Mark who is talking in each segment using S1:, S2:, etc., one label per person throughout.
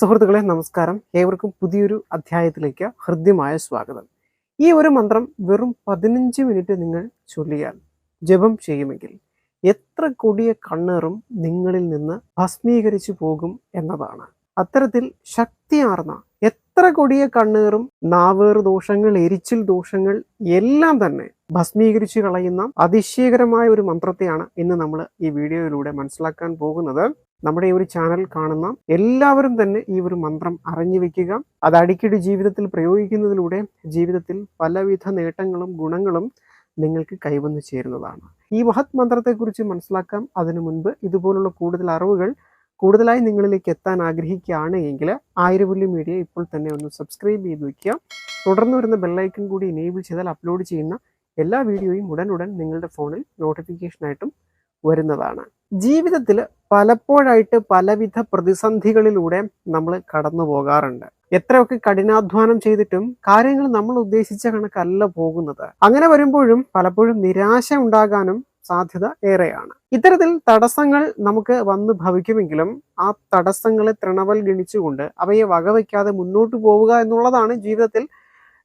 S1: സുഹൃത്തുക്കളെ നമസ്കാരം. ഏവർക്കും പുതിയൊരു അധ്യായത്തിലേക്ക് ഹൃദ്യമായ സ്വാഗതം. ഈ ഒരു മന്ത്രം വെറും പതിനഞ്ച് മിനിറ്റ് നിങ്ങൾ ചൊല്ലിയാൽ ജപം ചെയ്യുമെങ്കിൽ എത്ര കൊടിയ കണ്ണേറും നിങ്ങളിൽ നിന്ന് ഭസ്മീകരിച്ചു പോകും എന്നതാണ്. അത്തരത്തിൽ ശക്തിയാർന്ന എത്ര കൊടിയ കണ്ണേറും നാവേർ ദോഷങ്ങൾ എരിച്ചിൽ ദോഷങ്ങൾ എല്ലാം തന്നെ ഭസ്മീകരിച്ചു കളയുന്ന അതിശയകരമായ ഒരു മന്ത്രത്തെയാണ് ഇന്ന് നമ്മൾ ഈ വീഡിയോയിലൂടെ മനസ്സിലാക്കാൻ പോകുന്നത്. നമ്മുടെ ഈ ഒരു ചാനൽ കാണുന്ന എല്ലാവരും തന്നെ ഈ ഒരു മന്ത്രം അറിഞ്ഞു വെക്കുക. അത് അടിക്കടി ജീവിതത്തിൽ പ്രയോഗിക്കുന്നതിലൂടെ ജീവിതത്തിൽ പലവിധ നേട്ടങ്ങളും ഗുണങ്ങളും നിങ്ങൾക്ക് കൈവന്നു ചേരുന്നതാണ്. ഈ മഹത് മന്ത്രത്തെക്കുറിച്ച് മനസ്സിലാക്കാം. അതിനു മുൻപ് ഇതുപോലുള്ള കൂടുതൽ അറിവുകൾ കൂടുതലായി നിങ്ങളിലേക്ക് എത്താൻ ആഗ്രഹിക്കുകയാണ് എങ്കിൽ ആയിരവല്ലി മീഡിയ ഇപ്പോൾ തന്നെ ഒന്ന് സബ്സ്ക്രൈബ് ചെയ്ത് വയ്ക്കുക തുടർന്ന് വരുന്ന ബെല്ലൈക്കൺ കൂടി എനേബിൾ ചെയ്താൽ അപ്ലോഡ് ചെയ്യുന്ന എല്ലാ വീഡിയോയും ഉടൻ ഉടൻ നിങ്ങളുടെ ഫോണിൽ നോട്ടിഫിക്കേഷനായിട്ടും വരുന്നതാണ്. ജീവിതത്തിൽ പലപ്പോഴായിട്ട് പലവിധ പ്രതിസന്ധികളിലൂടെ നമ്മൾ കടന്നു പോകാറുണ്ട്. എത്രയൊക്കെ കഠിനാധ്വാനം ചെയ്തിട്ടും കാര്യങ്ങൾ നമ്മൾ ഉദ്ദേശിച്ച കണക്കല്ല പോകുന്നത്. അങ്ങനെ വരുമ്പോഴും പലപ്പോഴും നിരാശ ഉണ്ടാകാനും സാധ്യത ഏറെയാണ്. ഇത്തരത്തിൽ തടസ്സങ്ങൾ നമുക്ക് വന്ന് ഭവിക്കുമെങ്കിലും ആ തടസ്സങ്ങളെ തൃണവൽ ഗണിച്ചുകൊണ്ട് അവയെ വകവയ്ക്കാതെ മുന്നോട്ട് പോവുക എന്നുള്ളതാണ് ജീവിതത്തിൽ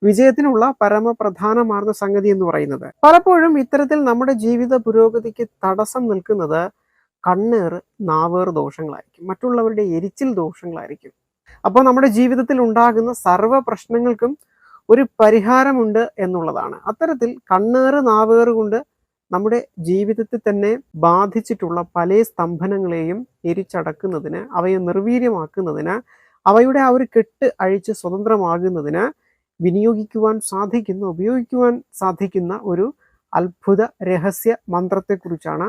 S1: വിജയത്തിനുള്ള പരമപ്രധാനമാർന്ന സംഗതി എന്ന് പറയുന്നത്. പലപ്പോഴും ഇത്തരത്തിൽ നമ്മുടെ ജീവിത പുരോഗതിക്ക് തടസ്സം നിൽക്കുന്നത് കണ്ണേർ നാവേർ ദോഷങ്ങളായിരിക്കും. മറ്റുള്ളവരുടെ എരിച്ചിൽ ദോഷങ്ങളായിരിക്കും. അപ്പോൾ നമ്മുടെ ജീവിതത്തിൽ ഉണ്ടാകുന്ന സർവ പ്രശ്നങ്ങൾക്കും ഒരു പരിഹാരമുണ്ട് എന്നുള്ളതാണ്. അത്തരത്തിൽ കണ്ണേറ് നാവേറ് കൊണ്ട് നമ്മുടെ ജീവിതത്തിൽ തന്നെ ബാധിച്ചിട്ടുള്ള പല സ്തംഭനങ്ങളെയും എരിച്ചടക്കുന്നതിന് അവയെ നിർവീര്യമാക്കുന്നതിന് അവയുടെ ആ ഒരു കെട്ട് അഴിച്ച് സ്വതന്ത്രമാകുന്നതിന് വിനിയോഗിക്കുവാൻ സാധിക്കുന്ന ഉപയോഗിക്കുവാൻ സാധിക്കുന്ന ഒരു അത്ഭുത രഹസ്യ മന്ത്രത്തെക്കുറിച്ചാണ്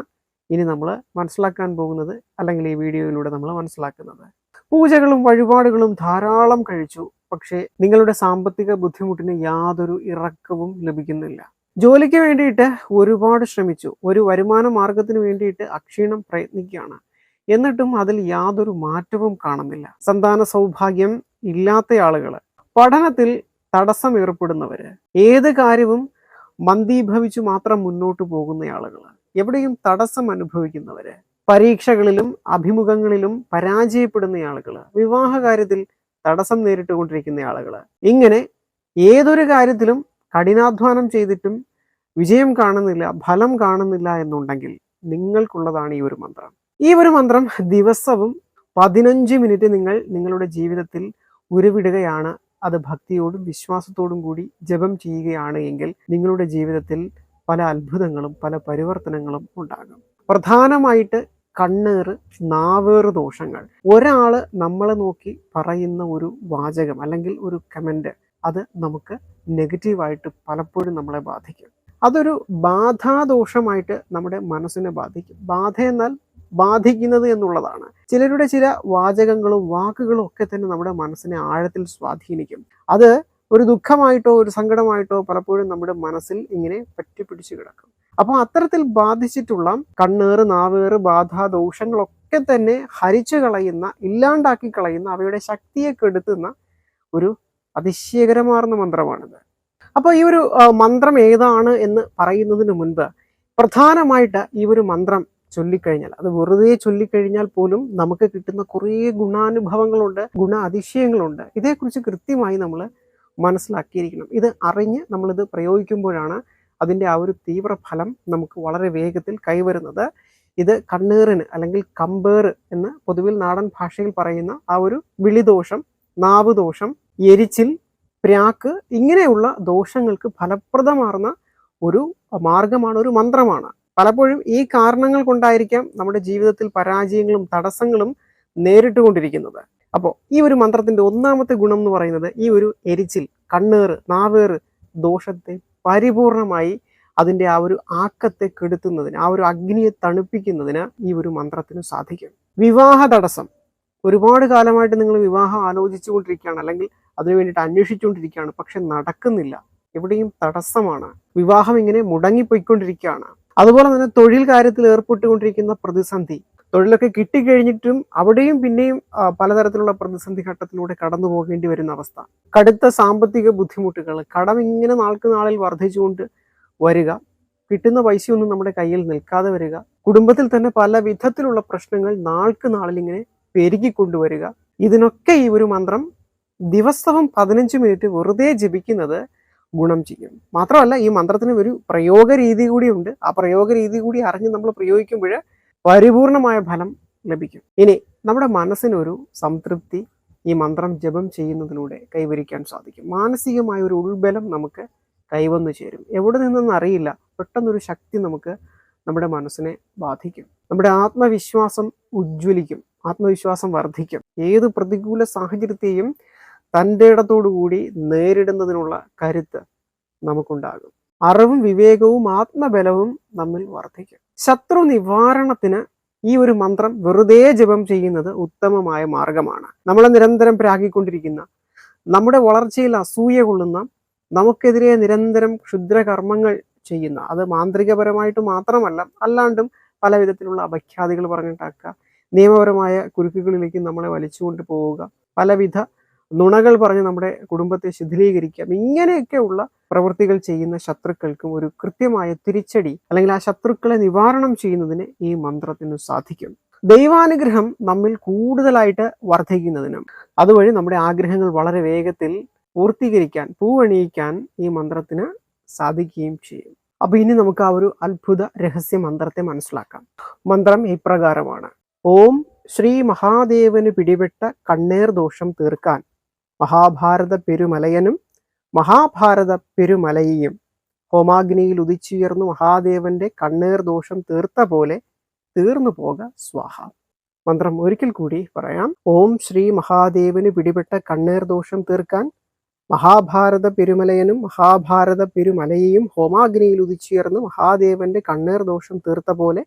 S1: ഇനി നമ്മൾ മനസ്സിലാക്കാൻ പോകുന്നത് അല്ലെങ്കിൽ ഈ വീഡിയോയിലൂടെ നമ്മൾ മനസ്സിലാക്കുന്നത്. പൂജകളും വഴിപാടുകളും ധാരാളം കഴിച്ചു പക്ഷേ നിങ്ങളുടെ സാമ്പത്തിക ബുദ്ധിമുട്ടിന് യാതൊരു ഇറക്കവും ലഭിക്കുന്നില്ല. ജോലിക്ക് വേണ്ടിയിട്ട് ഒരുപാട് ശ്രമിച്ചു ഒരു വരുമാന മാർഗത്തിന് വേണ്ടിയിട്ട് അക്ഷീണം പ്രയത്നിക്കുകയാണ്. എന്നിട്ടും അതിൽ യാതൊരു മാറ്റവും കാണുന്നില്ല. സന്താന സൗഭാഗ്യം ഇല്ലാത്ത ആളുകൾ പഠനത്തിൽ തടസ്സം ഏർപ്പെടുന്നവർ ഏത് കാര്യവും മന്ദീഭവിച്ചു മാത്രം മുന്നോട്ട് പോകുന്ന ആളുകൾ എവിടെയും തടസ്സം അനുഭവിക്കുന്നവർ പരീക്ഷകളിലും അഭിമുഖങ്ങളിലും പരാജയപ്പെടുന്ന ആളുകൾ വിവാഹ കാര്യത്തിൽ തടസ്സം നേരിട്ടുകൊണ്ടിരിക്കുന്ന ആളുകൾ ഇങ്ങനെ ഏതൊരു കാര്യത്തിലും കഠിനാധ്വാനം ചെയ്തിട്ടും വിജയം കാണുന്നില്ല ഫലം കാണുന്നില്ല എന്നുണ്ടെങ്കിൽ നിങ്ങൾക്കുള്ളതാണ് ഈ ഒരു മന്ത്രം. ഈ ഒരു മന്ത്രം ദിവസവും പതിനഞ്ച് മിനിറ്റ് നിങ്ങൾ നിങ്ങളുടെ ജീവിതത്തിൽ ഉരുവിടുകയാണ് അത് ഭക്തിയോടും വിശ്വാസത്തോടും കൂടി ജപം ചെയ്യുകയാണ് എങ്കിൽ നിങ്ങളുടെ ജീവിതത്തിൽ പല അത്ഭുതങ്ങളും പല പരിവർത്തനങ്ങളും ഉണ്ടാകും. പ്രധാനമായിട്ട് കണ്ണേറ് നാവേറ് ദോഷങ്ങൾ. ഒരാൾ നമ്മളെ നോക്കി പറയുന്ന ഒരു വാചകം അല്ലെങ്കിൽ ഒരു കമന്റ് അത് നമുക്ക് നെഗറ്റീവായിട്ട് പലപ്പോഴും നമ്മളെ ബാധിക്കും. അതൊരു ബാധാദോഷമായിട്ട് നമ്മുടെ മനസ്സിനെ ബാധിക്കും. ബാധ എന്നാൽ ബാധിക്കുന്നത് എന്നുള്ളതാണ്. ചിലരുടെ ചില വാചകങ്ങളും വാക്കുകളും ഒക്കെ തന്നെ നമ്മുടെ മനസ്സിനെ ആഴത്തിൽ സ്വാധീനിക്കും. അത് ഒരു ദുഃഖമായിട്ടോ ഒരു സങ്കടമായിട്ടോ പലപ്പോഴും നമ്മുടെ മനസ്സിൽ ഇങ്ങനെ പറ്റിപ്പിടിച്ചു കിടക്കും. അപ്പോൾ അത്തരത്തിൽ ബാധിച്ചിട്ടുള്ള കണ്ണേറ് നാവേറ് ബാധ ദോഷങ്ങളൊക്കെ തന്നെ ഹരിച്ചു കളയുന്ന ഇല്ലാണ്ടാക്കി കളയുന്ന അവയുടെ ശക്തിയെ കെടുത്തുന്ന ഒരു അതിശയകരമാർന്ന മന്ത്രമാണിത്. അപ്പോൾ ഈ ഒരു മന്ത്രം ഏതാണ് എന്ന് പറയുന്നതിന് മുൻപ് പ്രധാനമായിട്ട് ഈ ഒരു മന്ത്രം ചൊല്ലിക്കഴിഞ്ഞാൽ. അത് വെറുതെ ചൊല്ലിക്കഴിഞ്ഞാൽ പോലും നമുക്ക് കിട്ടുന്ന കുറേ ഗുണാനുഭവങ്ങളുണ്ട് ഗുണ അതിശയങ്ങളുണ്ട്. ഇതേക്കുറിച്ച് കൃത്യമായി നമ്മൾ മനസ്സിലാക്കിയിരിക്കണം. ഇത് അറിഞ്ഞ് നമ്മളിത് പ്രയോഗിക്കുമ്പോഴാണ് അതിന്റെ ആ ഒരു തീവ്രഫലം നമുക്ക് വളരെ വേഗത്തിൽ കൈവരുന്നത്. ഇത് കണ്ണേറിന് അല്ലെങ്കിൽ കമ്പേർ എന്ന് പൊതുവിൽ നാടൻ ഭാഷയിൽ പറയുന്ന ആ ഒരു വിളിദോഷം നാവ് ദോഷം എരിച്ചിൽ പ്രാക്ക് ഇങ്ങനെയുള്ള ദോഷങ്ങൾക്ക് ഫലപ്രദമാർന്ന ഒരു മാർഗമാണ് ഒരു മന്ത്രമാണ്. പലപ്പോഴും ഈ കാരണങ്ങൾ കൊണ്ടായിരിക്കാം നമ്മുടെ ജീവിതത്തിൽ പരാജയങ്ങളും തടസ്സങ്ങളും നേരിട്ടുകൊണ്ടിരിക്കുന്നത്. അപ്പോൾ ഈ ഒരു മന്ത്രത്തിന്റെ ഒന്നാമത്തെ ഗുണം എന്ന് പറയുന്നത് ഈ ഒരു എരിച്ചിൽ കണ്ണേറ് നാവേറ് ദോഷത്തെ പരിപൂർണമായി അതിന്റെ ആ ഒരു ആക്കത്തെ കെടുത്തുന്നതിന് ആ ഒരു അഗ്നിയെ തണുപ്പിക്കുന്നതിന് ഈ ഒരു മന്ത്രത്തിന് സാധിക്കും. വിവാഹ തടസ്സം. ഒരുപാട് കാലമായിട്ട് നിങ്ങൾ വിവാഹം ആലോചിച്ചു കൊണ്ടിരിക്കുകയാണ് അല്ലെങ്കിൽ അതിനു വേണ്ടിയിട്ട് അന്വേഷിച്ചുകൊണ്ടിരിക്കുകയാണ് പക്ഷെ നടക്കുന്നില്ല. എവിടെയും തടസ്സമാണ്. വിവാഹം ഇങ്ങനെ മുടങ്ങിപ്പോയിക്കൊണ്ടിരിക്കുകയാണ്. അതുപോലെ തന്നെ തൊഴിൽ കാര്യത്തിൽ ഏർപ്പെട്ടുകൊണ്ടിരിക്കുന്ന പ്രതിസന്ധി. തൊഴിലൊക്കെ കിട്ടിക്കഴിഞ്ഞിട്ടും അവിടെയും പിന്നെയും പലതരത്തിലുള്ള പ്രതിസന്ധി ഘട്ടത്തിലൂടെ കടന്നു പോകേണ്ടി വരുന്ന അവസ്ഥ. കടുത്ത സാമ്പത്തിക ബുദ്ധിമുട്ടുകൾ കടം ഇങ്ങനെ നാൾക്ക് നാളിൽ വർദ്ധിച്ചുകൊണ്ട് വരിക കിട്ടുന്ന പൈസയൊന്നും നമ്മുടെ കയ്യിൽ നിൽക്കാതെ വരിക കുടുംബത്തിൽ തന്നെ പല വിധത്തിലുള്ള പ്രശ്നങ്ങൾ നാൾക്ക് നാളിൽ ഇങ്ങനെ പെരുകിക്കൊണ്ടുവരിക ഇതിനൊക്കെ ഈ ഒരു മന്ത്രം ദിവസവും പതിനഞ്ച് മിനിറ്റ് വെറുതെ ജപിക്കുന്നത് ഗുണം ചെയ്യും. മാത്രമല്ല ഈ മന്ത്രത്തിന് ഒരു പ്രയോഗ രീതി കൂടിയുണ്ട് ആ പ്രയോഗ രീതി കൂടി അറിഞ്ഞ് നമ്മൾ പ്രയോഗിക്കുമ്പോൾ പരിപൂർണമായ ഫലം ലഭിക്കും. ഇനി നമ്മുടെ മനസ്സിനൊരു സംതൃപ്തി ഈ മന്ത്രം ജപം ചെയ്യുന്നതിലൂടെ കൈവരിക്കാൻ സാധിക്കും. മാനസികമായ ഒരു ഉൾബലം നമുക്ക് കൈവന്നു ചേരും. എവിടെ നിന്നെന്ന് അറിയില്ല. പെട്ടെന്നൊരു ശക്തി നമുക്ക് നമ്മുടെ മനസ്സിനെ ബാധിക്കും. നമ്മുടെ ആത്മവിശ്വാസം ഉജ്ജ്വലിക്കും. ആത്മവിശ്വാസം വർദ്ധിക്കും. ഏത് പ്രതികൂല സാഹചര്യത്തെയും തന്റെ ഇടത്തോടുകൂടി നേരിടുന്നതിനുള്ള കരുത്ത് നമുക്കുണ്ടാകും. അറിവും വിവേകവും ആത്മബലവും നമ്മിൽ വർദ്ധിക്കും. ശത്രു നിവാരണത്തിന് ഈ ഒരു മന്ത്രം വെറുതെ ജപം ചെയ്യുന്നത് ഉത്തമമായ മാർഗമാണ്. നമ്മളെ നിരന്തരം പ്രാഗിക്കൊണ്ടിരിക്കുന്ന നമ്മുടെ വളർച്ചയിൽ അസൂയ കൊള്ളുന്ന നമുക്കെതിരെ നിരന്തരം ക്ഷുദ്രകർമ്മങ്ങൾ ചെയ്യുന്ന അത് മാന്ത്രികപരമായിട്ട് മാത്രമല്ല അല്ലാണ്ടും പല വിധത്തിലുള്ള അപഖ്യാതികൾ പറഞ്ഞിട്ടാക്കുക നിയമപരമായ കുരുക്കുകളിലേക്ക് നമ്മളെ വലിച്ചുകൊണ്ട് പോവുക. പലവിധ നുണകൾ പറഞ്ഞ് നമ്മുടെ കുടുംബത്തെ ശിഥിലീകരിക്കാം. ഇങ്ങനെയൊക്കെയുള്ള പ്രവൃത്തികൾ ചെയ്യുന്ന ശത്രുക്കൾക്കും ഒരു കൃത്യമായ തിരിച്ചടി അല്ലെങ്കിൽ ആ ശത്രുക്കളെ നിവാരണം ചെയ്യുന്നതിന് ഈ മന്ത്രത്തിന് സാധിക്കും. ദൈവാനുഗ്രഹം നമ്മിൽ കൂടുതലായിട്ട് വർദ്ധിക്കുന്നതിനും അതുവഴി നമ്മുടെ ആഗ്രഹങ്ങൾ വളരെ വേഗത്തിൽ പൂർത്തീകരിക്കാൻ പൂവണിയിക്കാൻ ഈ മന്ത്രത്തിന് സാധിക്കുകയും ചെയ്യും. അപ്പൊ ഇനി നമുക്ക് ആ ഒരു അത്ഭുത രഹസ്യ മന്ത്രത്തെ മനസ്സിലാക്കാം. മന്ത്രം ഇപ്രകാരമാണ്. ഓം ശ്രീ മഹാദേവന് പിടിപെട്ട കണ്ണേർ ദോഷം തീർക്കാൻ മഹാഭാരത പെരുമലയനും മഹാഭാരത പെരുമലയെയും ഹോമാഗ്നിയിൽ ഉദിച്ചുയർന്നു മഹാദേവന്റെ കണ്ണേർ ദോഷം തീർത്ത പോലെ തീർന്നു പോക സ്വാഹ. മന്ത്രം ഒരിക്കൽ കൂടി പറയാം. ഓം ശ്രീ മഹാദേവന് പിടിപെട്ട കണ്ണേർ ദോഷം തീർക്കാൻ മഹാഭാരത പെരുമലയനും മഹാഭാരത പെരുമലയെയും ഹോമാഗ്നിയിൽ ഉദിച്ചുയർന്നു മഹാദേവന്റെ കണ്ണേർ ദോഷം തീർത്ത പോലെ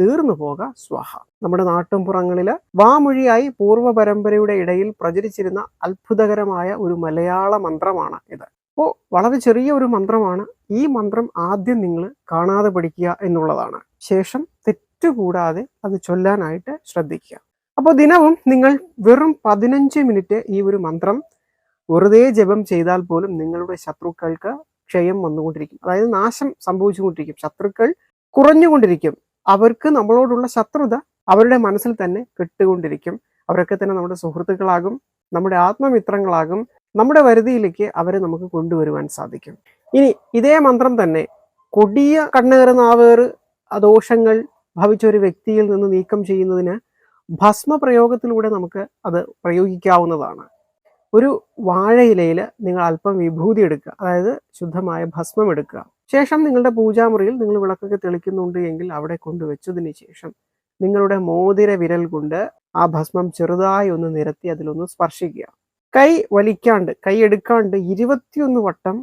S1: തീർന്നു പോക സ്വാഹ. നമ്മുടെ നാട്ടുംപുറങ്ങളിൽ വാമൊഴിയായി പൂർവ പരമ്പരയുടെ ഇടയിൽ പ്രചരിച്ചിരുന്ന അത്ഭുതകരമായ ഒരു മലയാള മന്ത്രമാണ് ഇത്. അപ്പോൾ വളരെ ചെറിയ ഒരു മന്ത്രമാണ്. ഈ മന്ത്രം ആദ്യം നിങ്ങൾ കാണാതെ പഠിക്കുക എന്നുള്ളതാണ്. ശേഷം തെറ്റുകൂടാതെ അത് ചൊല്ലാനായിട്ട് ശ്രദ്ധിക്കുക. അപ്പോൾ ദിനവും നിങ്ങൾ വെറും പതിനഞ്ച് മിനിറ്റ് ഈ ഒരു മന്ത്രം വെറുതെ ജപം ചെയ്താൽ പോലും നിങ്ങളുടെ ശത്രുക്കൾക്ക് ക്ഷയം വന്നുകൊണ്ടിരിക്കും. അതായത് നാശം സംഭവിച്ചുകൊണ്ടിരിക്കും. ശത്രുക്കൾ കുറഞ്ഞുകൊണ്ടിരിക്കും. അവർക്ക് നമ്മളോടുള്ള ശത്രുത അവരുടെ മനസ്സിൽ തന്നെ കെട്ടുകൊണ്ടിരിക്കും. അവരൊക്കെ തന്നെ നമ്മുടെ സുഹൃത്തുക്കളാകും നമ്മുടെ ആത്മമിത്രങ്ങളാകും നമ്മുടെ വരുതിയിലേക്ക് അവരെ നമുക്ക് കൊണ്ടുവരുവാൻ സാധിക്കും. ഇനി ഇതേ മന്ത്രം തന്നെ കൊടിയ കണ്ണേറ് നാവേറ് ദോഷങ്ങൾ ഭവിച്ച ഒരു വ്യക്തിയിൽ നിന്ന് നീക്കം ചെയ്യുന്നതിന് ഭസ്മ പ്രയോഗത്തിലൂടെ നമുക്ക് അത് പ്രയോഗിക്കാവുന്നതാണ്. ഒരു വാഴയിലയിൽ നിങ്ങൾ അല്പം വിഭൂതി എടുക്കുക അതായത് ശുദ്ധമായ ഭസ്മം എടുക്കുക. ശേഷം നിങ്ങളുടെ പൂജാമുറിയിൽ നിങ്ങൾ വിളക്കൊക്കെ തെളിക്കുന്നുണ്ട് എങ്കിൽ അവിടെ കൊണ്ടുവച്ചതിന് ശേഷം നിങ്ങളുടെ മോതിര വിരൽ കൊണ്ട് ആ ഭസ്മം ചെറുതായി ഒന്ന് നിരത്തി അതിലൊന്ന് സ്പർശിക്കുക. കൈ വലിക്കാണ്ട് കൈ എടുക്കാണ്ട് ഇരുപത്തിയൊന്ന് വട്ടം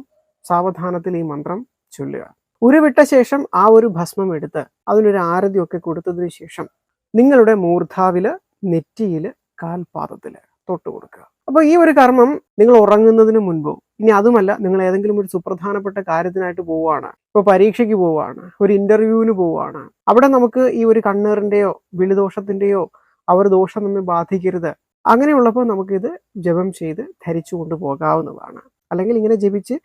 S1: സാവധാനത്തിൽ ഈ മന്ത്രം ചൊല്ലുക. ഉരുവിട്ട ശേഷം ആ ഒരു ഭസ്മം എടുത്ത് അതിനൊരു ആരതിയൊക്കെ കൊടുത്തതിന് ശേഷം നിങ്ങളുടെ മൂർധാവിൽ നെറ്റിയിൽ കാൽപാദത്തിൽ തൊട്ട് കൊടുക്കുക. അപ്പൊ ഈ ഒരു കർമ്മം നിങ്ങൾ ഉറങ്ങുന്നതിന് മുൻപോ ഇനി അതുമല്ല നിങ്ങൾ ഏതെങ്കിലും ഒരു സുപ്രധാനപ്പെട്ട കാര്യത്തിനായിട്ട് പോവുകയാണ്. ഇപ്പൊ പരീക്ഷയ്ക്ക് പോവുകയാണ് ഒരു ഇന്റർവ്യൂവിന് പോവുകയാണ്. അവിടെ നമുക്ക് ഈ ഒരു കണ്ണേറിന്റെയോ വിളിദോഷത്തിന്റെയോ അവർ ദോഷം നമ്മെ ബാധിക്കരുത്. അങ്ങനെയുള്ളപ്പോൾ നമുക്കിത് ജപം ചെയ്ത് ധരിച്ചു കൊണ്ടുപോകാവുന്നതാണ് അല്ലെങ്കിൽ ഇങ്ങനെ ജപിച്ച്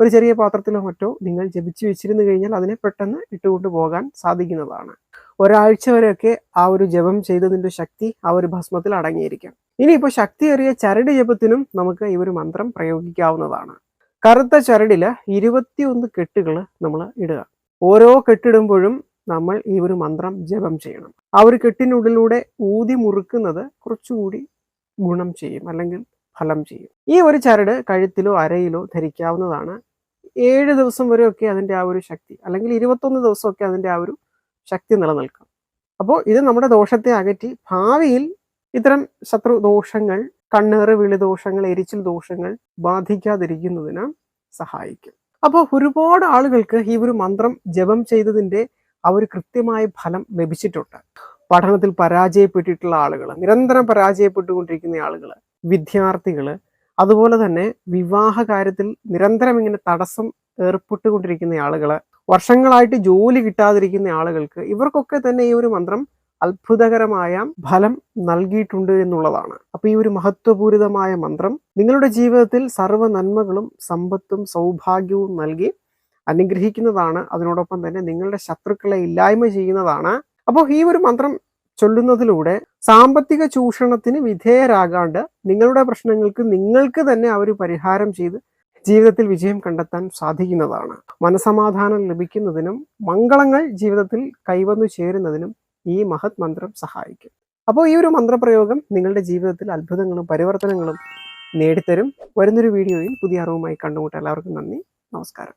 S1: ഒരു ചെറിയ പാത്രത്തിലോ മറ്റോ നിങ്ങൾ ജപിച്ച് വെച്ചിരുന്നു കഴിഞ്ഞാൽ അതിനെ പെട്ടെന്ന് ഇട്ടുകൊണ്ട് പോകാൻ സാധിക്കുന്നതാണ്. ഒരാഴ്ച വരെയൊക്കെ ആ ഒരു ജപം ചെയ്തതിന്റെ ശക്തി ആ ഒരു ഭസ്മത്തിൽ അടങ്ങിയിരിക്കാം ഇനിയിപ്പോൾ ശക്തിയേറിയ ചരട് ജപത്തിനും നമുക്ക് ഈ ഒരു മന്ത്രം പ്രയോഗിക്കാവുന്നതാണ്. കറുത്ത ചരടിൽ ഇരുപത്തിയൊന്ന് കെട്ടുകൾ നമ്മൾ ഇടുക. ഓരോ കെട്ടിടുമ്പോഴും നമ്മൾ ഈ ഒരു മന്ത്രം ജപം ചെയ്യണം. ആ ഒരു കെട്ടിനുള്ളിലൂടെ ഊതി മുറുക്കുന്നത് കുറച്ചുകൂടി ഗുണം ചെയ്യും അല്ലെങ്കിൽ ഫലം ചെയ്യും. ഈ ഒരു ചരട് കഴുത്തിലോ അരയിലോ ധരിക്കാവുന്നതാണ്. ഏഴ് ദിവസം വരെയൊക്കെ അതിന്റെ ആ ഒരു ശക്തി അല്ലെങ്കിൽ ഇരുപത്തൊന്ന് ദിവസമൊക്കെ അതിന്റെ ആ ഒരു ശക്തി നിലനിൽക്കും. അപ്പോൾ ഇത് നമ്മുടെ ദോഷത്തെ അകറ്റി ഭാവിയിൽ ഇത്തരം ശത്രു ദോഷങ്ങൾ കണ്ണേറ് വിളി ദോഷങ്ങൾ എരിച്ചിൽ ദോഷങ്ങൾ ബാധിക്കാതിരിക്കുന്നതിന് സഹായിക്കും. അപ്പോൾ ഒരുപാട് ആളുകൾക്ക് ഈ ഒരു മന്ത്രം ജപം ചെയ്തതിന്റെ അവർ കൃത്യമായ ഫലം ലഭിച്ചിട്ടുണ്ട്. പഠനത്തിൽ പരാജയപ്പെട്ടിട്ടുള്ള ആളുകൾ നിരന്തരം പരാജയപ്പെട്ടുകൊണ്ടിരിക്കുന്ന ആളുകൾ വിദ്യാർത്ഥികൾ അതുപോലെ തന്നെ വിവാഹ കാര്യത്തിൽ നിരന്തരം ഇങ്ങനെ തടസ്സം ഏർപ്പെട്ടുകൊണ്ടിരിക്കുന്ന ആളുകൾ വർഷങ്ങളായിട്ട് ജോലി കിട്ടാതിരിക്കുന്ന ആളുകൾക്ക് ഇവർക്കൊക്കെ തന്നെ ഈ ഒരു മന്ത്രം അത്ഭുതകരമായ ഫലം നൽകിയിട്ടുണ്ട് എന്നുള്ളതാണ്. അപ്പൊ ഈ ഒരു മഹത്വപൂരിതമായ മന്ത്രം നിങ്ങളുടെ ജീവിതത്തിൽ സർവ നന്മകളും സമ്പത്തും സൗഭാഗ്യവും നൽകി അനുഗ്രഹിക്കുന്നതാണ്. അതിനോടൊപ്പം തന്നെ നിങ്ങളുടെ ശത്രുക്കളെ ഇല്ലായ്മ ചെയ്യുന്നതാണ്. അപ്പോൾ ഈ ഒരു മന്ത്രം ചൊല്ലുന്നതിലൂടെ സാമ്പത്തിക ചൂഷണത്തിന് വിധേയരാകാണ്ട് നിങ്ങളുടെ പ്രശ്നങ്ങൾക്ക് നിങ്ങൾക്ക് തന്നെ അവർ പരിഹാരം ചെയ്ത് ജീവിതത്തിൽ വിജയം കണ്ടെത്താൻ സാധിക്കുന്നതാണ്. മനസമാധാനം ലഭിക്കുന്നതിനും മംഗളങ്ങൾ ജീവിതത്തിൽ കൈവന്നു ചേരുന്നതിനും ഈ മഹത് മന്ത്രം സഹായിക്കും. അപ്പോൾ ഈ ഒരു മന്ത്രപ്രയോഗം നിങ്ങളുടെ ജീവിതത്തിൽ അത്ഭുതങ്ങളും പരിവർത്തനങ്ങളും നേടിത്തരും. വരുന്നൊരു വീഡിയോയിൽ പുതിയ അറിവുമായി കണ്ടുമുട്ടാം എല്ലാവർക്കും നന്ദി. നമസ്കാരം.